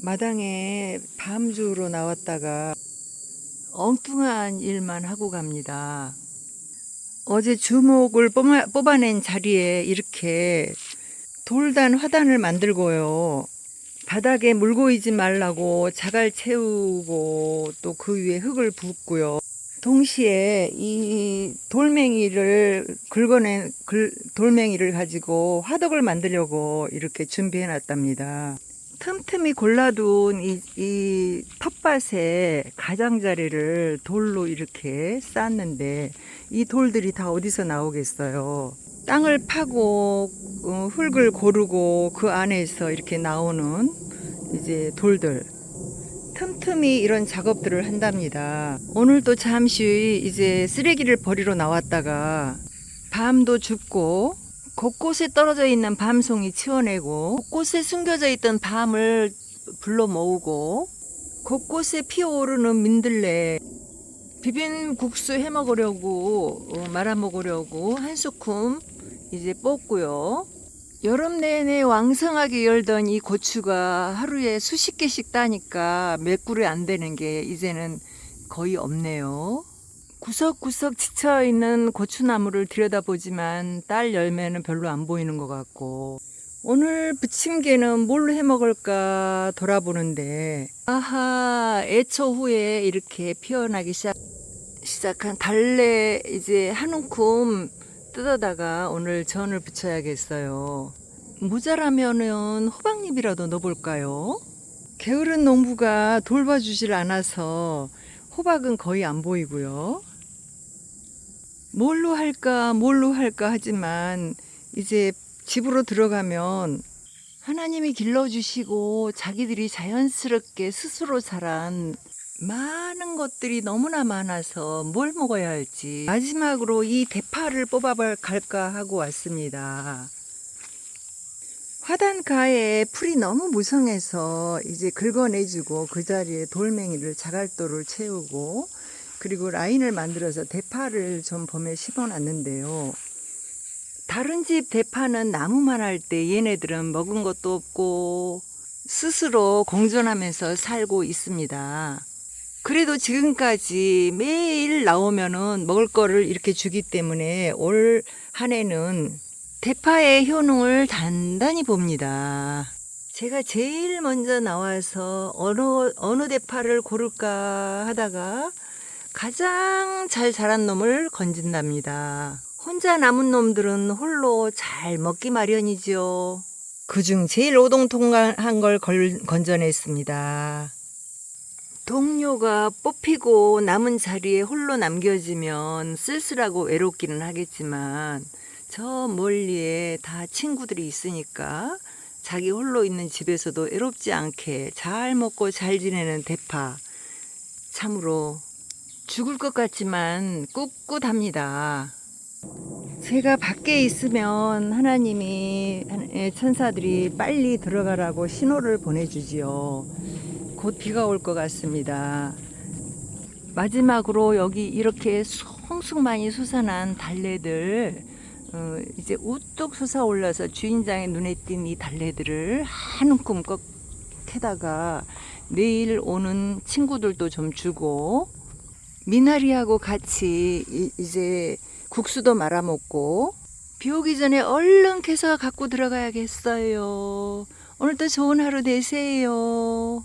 마당에 밤주로 나왔다가 엉뚱한 일만 하고 갑니다. 어제 주목을 뽑아, 뽑아낸 자리에 이렇게 돌단 화단을 만들고요. 바닥에 물 고이지 말라고 자갈 채우고 또 그 위에 흙을 붓고요. 동시에 이 돌멩이를 긁어낸 글- 돌멩이를 가지고 화덕을 만들려고 이렇게 준비해 놨답니다. 틈틈이 골라둔 이, 이 텃밭에 가장자리를 돌로 이렇게 쌓았는데 이 돌들이 다 어디서 나오겠어요. 땅을 파고 어, 흙을 고르고 그 안에서 이렇게 나오는 이제 돌들 틈틈이 이런 작업들을 한답니다. 오늘도 잠시 이제 쓰레기를 버리러 나왔다가 밤도 춥고 곳곳에 떨어져 있는 밤송이 치워내고 곳곳에 숨겨져 있던 밤을 불러 모으고 곳곳에 피어오르는 민들레 비빔국수 해 먹으려고 어, 말아 먹으려고 한 소쿰 이제 뽑고요. 여름 내내 왕성하게 열던 이 고추가 하루에 수십 개씩 따니까 몇 그루 안 되는 게 이제는 거의 없네요. 구석구석 지쳐 있는 고추나무를 들여다보지만 딸 열매는 별로 안 보이는 것 같고 오늘 부침개는 뭘로 해 먹을까 돌아보는데 아하 애초 후에 이렇게 피어나기 시작 시작한 달래 이제 한 움큼 뜯어다가 오늘 전을 부쳐야겠어요. 모자라면은 호박잎이라도 넣어볼까요? 게으른 농부가 돌봐주질 않아서 호박은 거의 안 보이고요. 뭘로 할까, 뭘로 할까 하지만 이제 집으로 들어가면 하나님이 길러주시고 자기들이 자연스럽게 스스로 자란 많은 것들이 너무나 많아서 뭘 먹어야 할지 마지막으로 이 대파를 뽑아갈까 하고 왔습니다. 화단가에 풀이 너무 무성해서 이제 긁어내주고 그 자리에 돌멩이를 자갈도를 채우고 그리고 라인을 만들어서 대파를 좀 봄에 심어놨는데요. 다른 집 대파는 나무만 할 때 얘네들은 먹은 것도 없고 스스로 공존하면서 살고 있습니다. 그래도 지금까지 매일 나오면은 먹을 거를 이렇게 주기 때문에 올 한 해는 대파의 효능을 단단히 봅니다. 제가 제일 먼저 나와서 어느, 어느 대파를 고를까 하다가 가장 잘 자란 놈을 건진답니다. 혼자 남은 놈들은 홀로 잘 먹기 마련이죠. 그중 제일 오동통한 걸 걸- 건져냈습니다. 동료가 뽑히고 남은 자리에 홀로 남겨지면 쓸쓸하고 외롭기는 하겠지만 저 멀리에 다 친구들이 있으니까 자기 홀로 있는 집에서도 외롭지 않게 잘 먹고 잘 지내는 대파. 참으로 죽을 것 같지만 꿋꿋합니다. 제가 밖에 있으면 하나님이 예, 천사들이 빨리 들어가라고 신호를 보내주지요. 곧 비가 올 것 같습니다. 마지막으로 여기 이렇게 숭숭 많이 솟아난 달래들 어, 이제 우뚝 솟아올라서 주인장의 눈에 띈 이 달래들을 한 움큼 꺾 캐다가 내일 오는 친구들도 좀 주고 미나리하고 같이 이- 이제 국수도 말아 먹고 비 오기 전에 얼른 캐서 갖고 들어가야겠어요. 오늘도 좋은 하루 되세요.